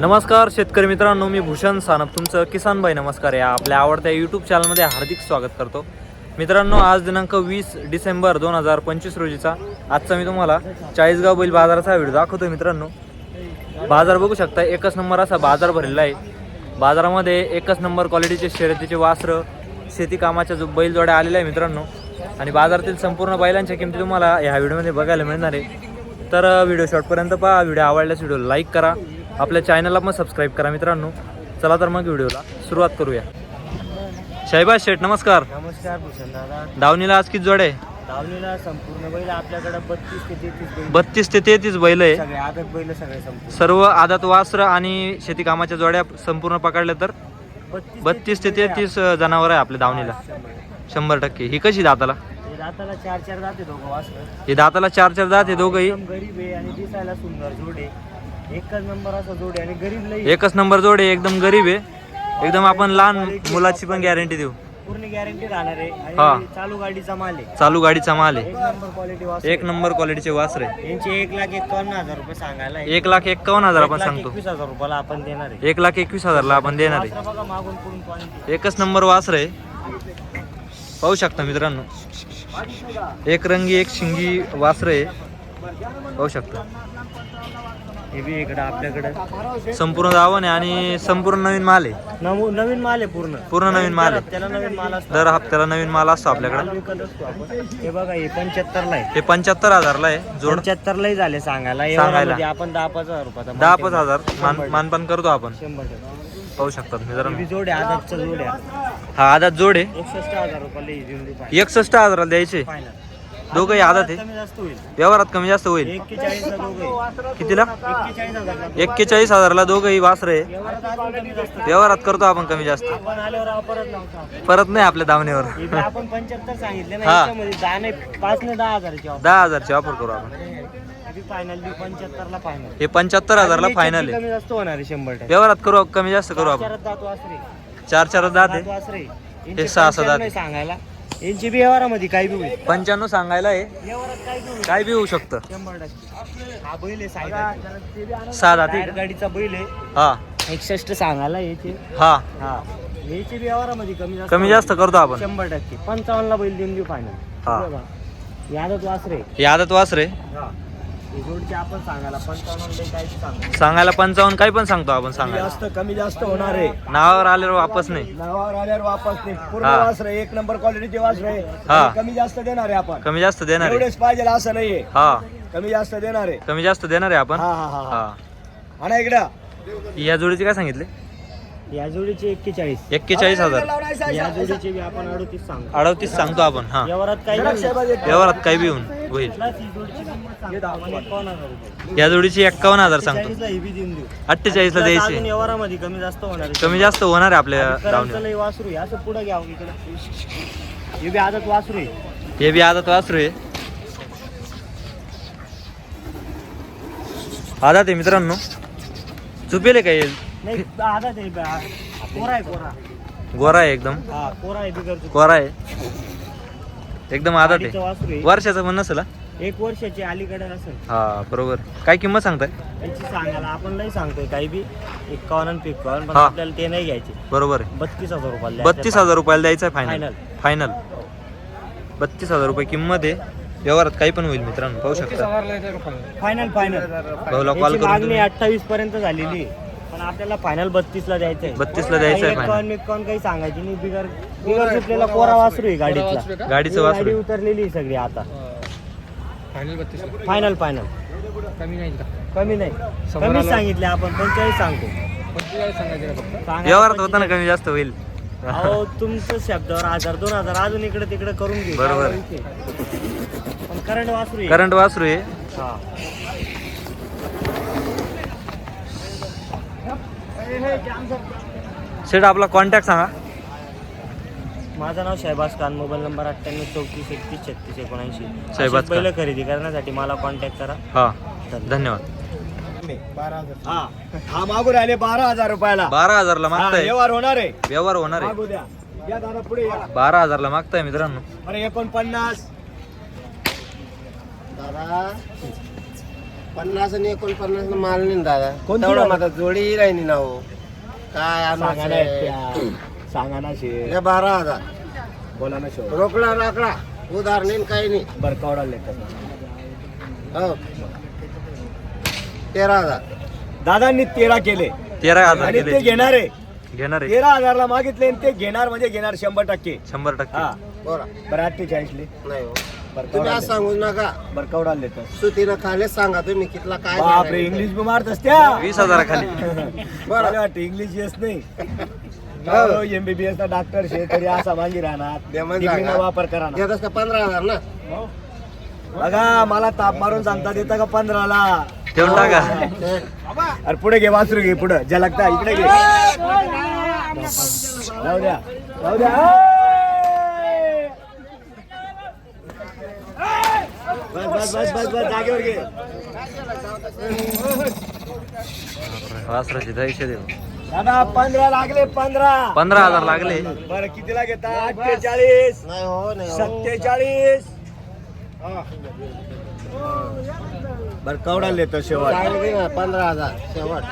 नमस्कार शेतकरी मित्रांनो मी भूषण सानप. तुमचं किसान भाई नमस्कार या आपल्या आवडत्या यूट्यूब चॅनलमध्ये हार्दिक स्वागत करतो. मित्रांनो आज दिनांक वीस डिसेंबर दोन हजार पंचवीस रोजीचा आजचा मी तुम्हाला चाळीसगाव बैल बाजाराचा व्हिडिओ दाखवतो मित्रांनो. बाजार बघू शकता एकच नंबर असा बाजार भरलेला आहे. बाजारामध्ये एकच नंबर क्वालिटीचे शर्यतीचे वासरं शेती कामाच्या जो बैलजोड्या आलेल्या आहे मित्रांनो आणि बाजारातील संपूर्ण बैलांच्या किमती तुम्हाला ह्या व्हिडिओमध्ये बघायला मिळणार आहे. तर व्हिडिओ शॉर्टपर्यंत पहा व्हिडिओ आवडल्यास व्हिडिओ लाईक करा. आपल्या चॅनलला पण सबस्क्राईब करा मित्रांनो. चला तर मग व्हिडिओला सुरुवात करूया. शाहिबाज शेठ नमस्कार. नमस्कार भूषण दादा. दावणीला आज किती जोडे धावलेला संपूर्ण बैल आपल्याकडे बत्तीस ते तेहतीस बत्तीस ते तेहतीस बैल आहे. सगळे आदत बैल सगळे संपूर्ण. सर्व आदात वासर आणि शेती कामाच्या जोड्या संपूर्ण पकडल्या तर? बत्तीस ते तेहतीस जनावर आहे आपल्या दावणीला. शंभर टक्के. ही कशी दाताला? हे दाताला चार चार जाते दोघं वासर. ही दाताला चार चार दात हे दोघंही. गरीब आहे आणि दिसायला सुंदर जोडे. एकच नंबर असा जोडे आणि गरीब लई एकच नंबर जोडे एकदम गरीब आहे. एकदम आपण लहान मुलाची पण गॅरंटी देऊ. पूर्ण गॅरंटी राहणार आहे. हा. आणि चालू गाडीचा माल आहे. चालू गाडीचा माल एक आहे नंबर क्वालिटी वासर. एक नंबर क्वालिटीचे वासर. आहे यांचे एक लाख एकावन्न हजार रुपये सांगायला आहे. एक लाख एक्कावन्न हजार आपण एक लाख सांगतो. एकवीस हजार रुपयाला आपण देणार आहे. एक लाख एकवीस हजारला आपण देणार आहे. वासरं बघा मागून क्वालिटी एकच नंबर वासर. आहे पाहू शकता मित्रांनो. एक रंगी एक शिंगी वासर. आहे पाहू शकता. हे बी इकडं आपल्याकडं. संपूर्ण दावण आहे आणि संपूर्ण नवीन माल आहे. नवीन माल आहे पूर्ण. पूर्ण नवीन माल आहे. त्याला नवीन माल असतो. दर हप्त्याला नवीन माल असतो आपल्याकडे. माल विकत असतो आपण. हे बघा हे पंच्याहत्तर ला आहे. हे पंच्याहत्तर हजारला आहे. जोड पंच्याहत्तर लाही झाले सांगायला. सांगायला. एवढ्यामध्ये आपण दहा पाच हजार रुपयाचा दहा पाच. हजार. मान मानपान करतो आपण. शंभर टक्के. पाहू शकतात हे मित्रांनो बी जोड्या आदातच्या जोड्या हा आदात जोड आहे. एकसष्ट हजार रुपयाला ही देऊन देऊ फायनल. एकसष्ट हजाराला द्यायचे. फायनल दोघंही आदात आहे. कमी जास्त होईल. व्यवहारात कमी जास्त होईल. एक्केचाळीस दोघं कितीला? एक्केचाळीस हजार एक्केचाळीस हजारला दोघंही वासर. आहे व्यवहारात अजून कमी जास्त. व्यवहारात करतो आपण कमी जास्त. आपण आल्यावर वापरत नव्हता. परत नाही आपल्या दावणीवर हे बी आपण पंच्याहत्तर सांगितले ना हा. याच्यामध्ये दहा नाही पाच ने दहा हजारची offer. दहा हजारची ऑफर करू आपण. हे बी फायनल बी पंच्याहत्तर ला फायनल हे पंच्याहत्तर हजारला फायनल आहे. कमी जास्त होणार आहे शंभर टक्के. व्यवहारात करू कमी जास्त करू आपण. चार चार दात दात आहे. वासरे. हे सहा सहा दात. सांगायला. यांची बी व्यवहारामध्ये काय बी होईल? पंच्याण्णव सांगायला आहे. व्यवहारात काय बी होईल काय बी होऊ शकतं. शंभर टक्के. हा बैल आहे आहे गाडीचा बैल आहे? हा. एकसष्ट सांगायला याचे हा. हा. याची बी व्यवहारामध्ये कमी जास्त कमी जास्त करतो आपण. शंभर टक्के. पंचावन्न ला बैल देऊन देऊ फायनल हा. यादत वासरे. आदत वासर. हे. जोडचे आपण सांगायला पंचावन्न काय सांगा सांगायला पंचावन्न काही पण सांगतो आपण सांगायला. जास्त कमी जास्त होणार आहे. नावावर आल्यावर वापस नाही. नावावर आल्यावर वापस नाही. पूर्ण हा. वासर आहे, एक नंबर क्वालिटीचे वासर हा. कमी जास्त देणार आहे आपण. कमी जास्त देणार आहे. एवढेच पाहिजे असं नाहीये. हा. कमी जास्त देणार आहे. कमी जास्त देणार आहे आपण? हा हा हा हा. हा. आणि इकडं. या जोडीचे काय सांगितले? या जोडीचे एक्केचाळीस. एक्केचाळीस हजार. या जोडीचे बी आपण अडतीस सांगतो. अडतीस सांगतो आपण हा. व्यवहारात काही. व्यवहारात काही बी होऊन होईल. प्लस ही जोडीची किंमत सांगतो. आपण एकावन्न हजार रुपये. या जोडीची एक्कावन्न हजार सांगतो. चाळीसला ही बी देऊन देऊ. अठ्ठेचाळीस ला प्लस अजून द्यायचे व्यवहारामध्ये कमी जास्त होणार आहे. कमी जास्त होणार आहे आपल्या लय वासरू आहे. असं पुढे घ्यावं इकडे. हे बी आदत वासरू आहे. हे बी आदत वासरू आहे. आदात आहे मित्रांनो. चुपेले काय नाही आदत आहे बा- कोरा आहे कोरा. गोरा आहे एकदम. हा कोरा आहे बिगर चुकी. कोरा आहे. एकदम आदात गाडीचं आहे वासरू आहे. वर्षाचं पण नसेल हा? एक वर्षाची अलीकडे असेल हा बरोबर. काय किंमत सांगताय? याची सांगायला आपण लई सांगतोय काही बी. एकावन्न आणि पिकावन्न पण हा. आपल्याला ते नाही घ्यायचे. बरोबर आहे. बत्तीस हजार रुपयाला बत्तीस हजार रुपयाला द्यायचं आहे फायनल. फायनल बत्तीस हजार रुपये किंमत आहे. व्यवहारात काही पण होईल मित्रांनो पाहू शकता. फायनल फायनल भाऊला कॉल करून मागणी तुम्ही. अठ्ठावीस पर्यंत झालेली आहे. आपल्याला फायनल बत्तीस ला द्यायचं आहे 32 ला द्यायचं आहे एकावन्न एकावन्न काही सांगायची नाही. बिगर बिगर सुटलेला कोरा वासरू आहे गाडीतला. गाडीचं ही वासरू गाडी आहे. उतरलेली आहे सगळी आता. फायनल फायनल कमी नाही कमीच सांगितले आपण पंचेचाळीस सांगतो. सांगायला व्यवहारात होता ना 45. कमी जास्त होईल. अहो तुमचं शब्दावर हजार दोन हजार अजून इकडे तिकडे करून घेऊ बरोबर. काय विषय? पण करंट वासरू आहे. करंट वासरू आहे. हा. शेट आपला कॉन्टॅक्ट सांगा. माझं नाव शहबाज खान मोबाईल नंबर अठ्ठ्याण्णव चौतीस एकतीस छत्तीस एकोणऐंशी. शहबाज पहिलं खरेदी करण्यासाठी मला कॉन्टॅक्ट करा. हा. धन्यवाद. हा. हा मागून आले बारा हजार रुपयाला. बारा हजारला हा, मागताय? व्यवहार होणार आहे. व्यवहार होणार आहे. मागू द्या. या दादा पुढे या. बारा हजारला मागताय मित्रांनो. अरे एकोणपन्नास. दादा. पन्नास आणि एकोणपन्नास माल नाही दादा. कोणती तेवढा? माझा जोडी राहिली ना हो. काय सांगा ना? एकट्या. सांगा ना शे हे बारा हजार. बोला ना शो रोकडा राकडा. उधार नाही काही नाही बरं कवडा लेटर हो. तेरा हजार. दादांनी तेरा केले. तेरा हजार आणि ते गेले घेणार. आहे घेणार. आहे तेरा हजारला मागितले आणि ते घेणार म्हणजे घेणार शंभर टक्के. शंभर टक्के. हा. बोला. बरं अठ्ठेचाळीसले. नाही हो. बरं तुम्ही आज सांगू नका. बरं कवडा लेटर सुतीनं खालेच सांगा तुम्ही कितला काय बापरे इंग्लिश बी मारतस त्या वीस हजाराखाली. बरं. वाटतं इंग्लिश येस नाही. हो. एमबीबीएस डॉक्टर शे तरी असा मागी राहणार. वापर करा ना देतस का पंधरा हजार ना? बघा मला ताप मारून सांगता देता का पंधराला? ठेवून टाका. हे, अरे पुढे घे वासरू घे पुढे. झलकता इकडे घे. जाऊ द्या. जाऊ द्या ए! बस बस बस बस बस जागेवर घे वासराची दहीशे देऊ. दादा पंधरा लागले पंधरा. पंधरा हजार लागले. बरं कितीला घेता? अठ्ठेचाळीस. नाही हो नाही हो. सत्तेचाळीस. बर कवडा लेतो शेवट. पंधरा हजार शेवट.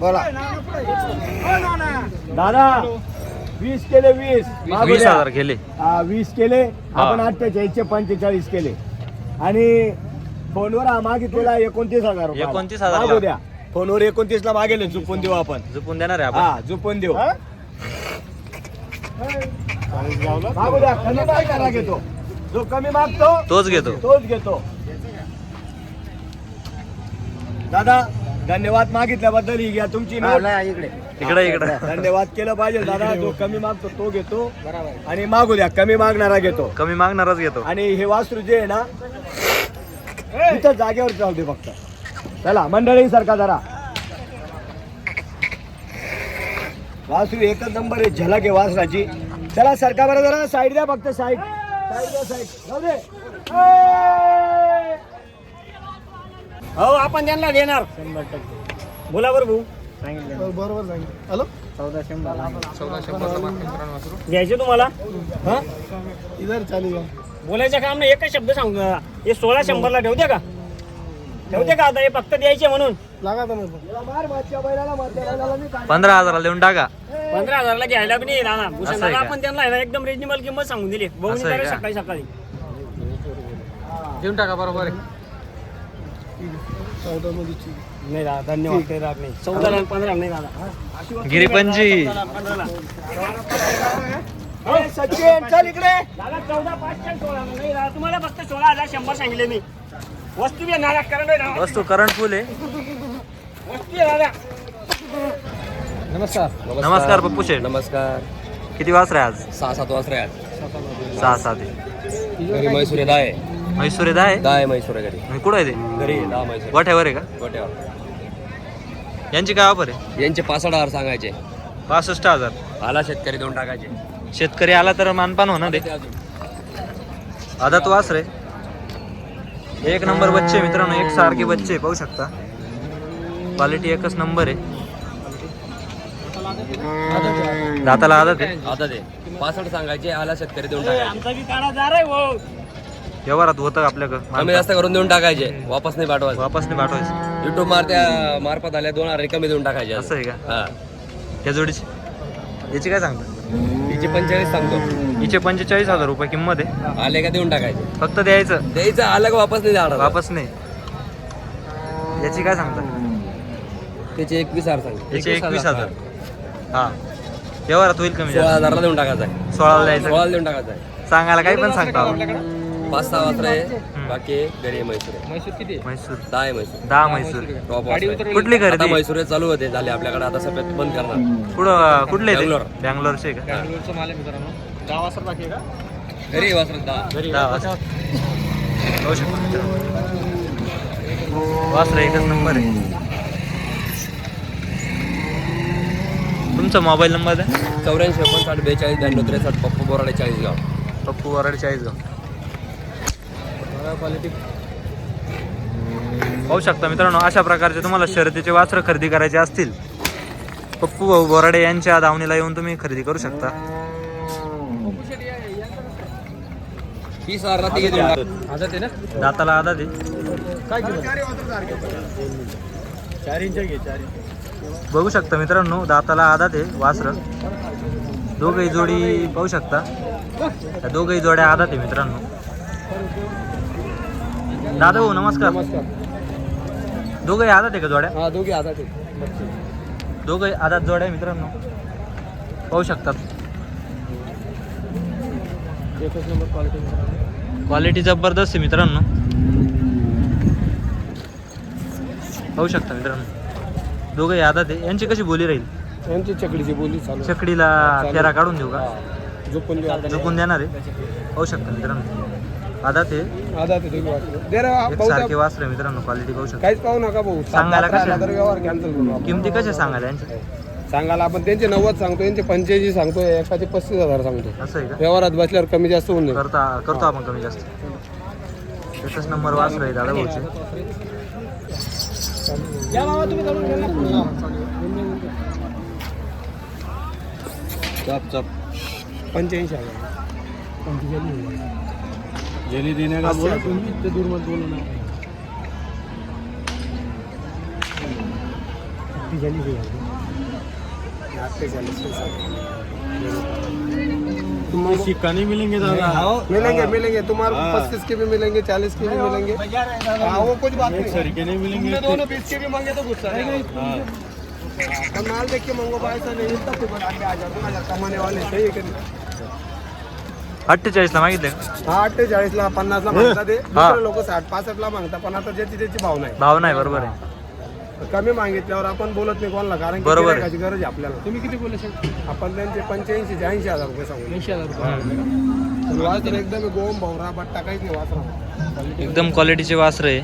बोला. दादा वीस केले वीस. मागू वीस. हजार हा, वीस केले. आपण अठ्ठेचाळीसचे पंचेचाळीस केले. आणि फोनवर हा मागितलेला एकोणतीस हजार रुपये 29,000 मागू द्या. फोनवर एकोणतीस ला मागेल चुकून देऊ आपण. झुपून देणार आहे आपण. हा चुकून देऊ. मागू द्या. कमी घेतो. जो कमी मागतो तोच घेतो. तोच घेतो. दादा धन्यवाद मागितल्याबद्दल. ही घ्या तुमची नोट. इकडे. इकडे धन्यवाद. केलं पाहिजे. दादा जो कमी मागतो तो घेतो. आणि मागू द्या. कमी मागणारा घेतो. कमी मागणारच घेतो. आणि हे वासरू जे आहे ना इथं जागेवर जाऊ दे फक्त. चला मंडळी सारखा जरा वासरू एकच नंबर आहे झलक आहे वासराची. चला सरका बरं जरा साईड द्या फक्त साईड साईड द्या साईड जाऊ दे. ए! हो आपण त्यांना देणार. शंभर टक्के. बोला बरं भाऊ. बरोबर सांगितलं. हॅलो? घ्यायचे तुम्हाला? हा इधर चालू बोलायचं काम नाही एकच शब्द सांगू. हे सोळा शंभरला ठेवते का? ठेवते का आता? हे फक्त द्यायचे म्हणून. लागा पंधरा हजाराला देऊन टाका. पंधरा हजारला घ्यायला पण नाही राहणार भूषण असं आहे दादा का? आपण त्यांना आहे ना एकदम रिजनेबल किंमत सांगून दिली. बघून असं आहे करा का? सकाळी सकाळी. देऊन टाका बरोबर नाही दादा धन्यवाद. काही राहत नाही. आणि पंधरा नाही दादा. गिरीपंजी पंधराला. सचिन चल इकडे. दादा चौदा पाचशे सोळा. नाही दादा तुम्हाला फक्त सोळा हजार शंभर सांगितले मी. वस्तू बी नाराज दादा. वस्तू करंट फुल. आहे वस्तू आहे दादा. नमस्कार. नमस्कार पप्पू शेठ नमस्कार. किती वासरे आज? सहा सात वाजता आज. सहा सात आहे. घरी म्हैसूर आहे दहा आहे. म्हैसूर आहे दहा आहे? दहा आहे म्हैसूर आहे घरी. आणि कुठं आहे ते? घरी आहे दहा म्हैसूर गोठ्यावर आहे का? गोट्यावर यांची काय ऑफर आहे? यांचे पासष्ट हजार सांगायचे. पासष्ट हजार. आला शेतकरी देऊन टाकायचे. शेतकरी आला तर मानपान होणार ते आहे अजून. आता तू वासरे एक नंबर बच्चे मित्रांनो एक सारखे बच्चे पाहू शकता. क्वालिटी एकच नंबर आहे. दाताला आदत आहे. आता ते पासष्ट सांगायचे आला शेतकरी देऊन टाकायचे. रे व्यवहारात होतं आपल्याकडं. कमी. जास्त करून देऊन टाकायचे. वापस नाही पाठवायचं. वापस नाही पाठवायचं. युट्यूब मारत्या मार्फत आल्या दोन हजार कमी देऊन टाकायचे. असं आहे का? हा. त्या जोडीची. याची काय सांगता? तिचे पंचेचाळीस सांगतो. हिचे पंचेचाळीस हजार रुपये किंमत आहे. आले का देऊन टाकायचे? फक्त द्यायचं. द्यायचं आलं का वापस नाही जाणार वापस नाही. याची काय सांगता? त्याचे एकवीस हजार सांगतो. याचे एकवीस हजार. हा. व्यवहारात होईल कमी सोळा जास्त. हजारला देऊन टाकायचा आहे. सोळाला द्यायचं. सोळाला देऊन टाकायचा आहे. सांगायला काही पण सांगता. पाच सहा वाजता आहे बाकी घरी आहे म्हैसूर आहे. म्हैसूर दहा आहे म्हैसूर. दहा म्हैसूर. टॉप वाजता कुठली आता खरेदी म्हैसूर चालू होते झाले आपल्याकडे आता सफेद बंद करणार. कुठं कुठले ते? बँगलोर. बँगलोरचे का? घरी वासरत दहा. दहा वाजता होऊ शकतो मित्रांनो. वासरा एकच नंबर आहे. तुमचा मोबाईल नंबर आहे चौऱ्याऐंशी एकोणसाठ बेचाळीस ब्याण्णव त्रेसष्ट पप्पू बोराडे चाळीस गाव पप्पू वराड चाळीसगाव. पाहू शकता मित्रांनो अशा प्रकारचे तुम्हाला शर्यतीचे वासरं खरेदी करायचे असतील पप्पू भाऊ बोराडे यांच्या दावणीला येऊन तुम्ही खरेदी करू शकता. ते ते दाताला आधा दे बघू शकता मित्रांनो दाताला आधा दे वासर दोघही जोडी पाहू शकता. दोघही जोड्या आधात आहे मित्रांनो. दादा भाऊ नमस्कार. दोघही आधात आहे का जोड्या? हा दोघे ते दोघही आधात जोड्या आहे मित्रांनो. पाहू शकतात. एकच नंबर क्वालिटी क्वालिटी जबरदस्त आहे मित्रांनो. पाहू शकता मित्रांनो. दोघंही आधात आहे. यांची कशी बोली राहील? यांची चकडीची बोली चालू चकडीला फेरा काढून देऊ का? झोपून झोपून देणार आहे. पाहू शकता मित्रांनो. आधात आहे. आधा ते दोघे वाटलं दे रे भाऊ सारखे वासरे मित्रांनो क्वालिटी पाहू शकता. काहीच पाहू नका भाऊ. सांगायला कशा? हजार व्यवहार कॅन्सल करू आपण. किमती कशा सांगाल यांच्या? सांगायला आपण त्यांचे नव्वद सांगतो यांचे पंच्याऐंशी सांगतो एकाचे पस्तीस हजार सांगतो असं आहे का? व्यवहारात बसल्यावर कमी जास्त होऊन जाईल. करता करतो आपण कमी जास्त. एकच नंबर वासर आहे दादा भाऊचे. चप चप. पंच्याऐंशी हजार. जेली देणे का ते दूर मत बोलू ना तुम्हारे सिक्का नहीं मिलेंगे दादा। मिलेंगे मिलेंगे। तुम्हारे पच्चीस के भी मिलेंगे चालीस के भी मिलेंगे। हाँ वो कुछ बात नहीं। सर के नहीं मिलेंगे दोनों बीस के भी मांगे तो गुस्सा नहीं तो माल देख के मंगो भाई सर नहीं तब तो आगे आ जाओ कमाने वाले सही है नहीं? अठ्ठेचाळीसला मागितले. का? हा अठ्ठेचाळीस ला पन्नास ला मागता ते दुसरे लोक साठ पासष्ट ला मागता पण आता ज्याची त्याची भाव नाही. भाव नाही बरोबर आहे. कमी मागितल्यावर आपण बोलत नाही कोणाला कारण की बरोबर आहे. गरज आहे आपल्याला. तुम्ही किती बोलले आपण त्यांचे पंच्याऐंशी ऐंशी हजार रुपये सांगू. ऐंशी हजार वासर एकदम गोम भावरा बट्टा काहीच नाही वासरा. एकदम क्वालिटीचे वासर आहे.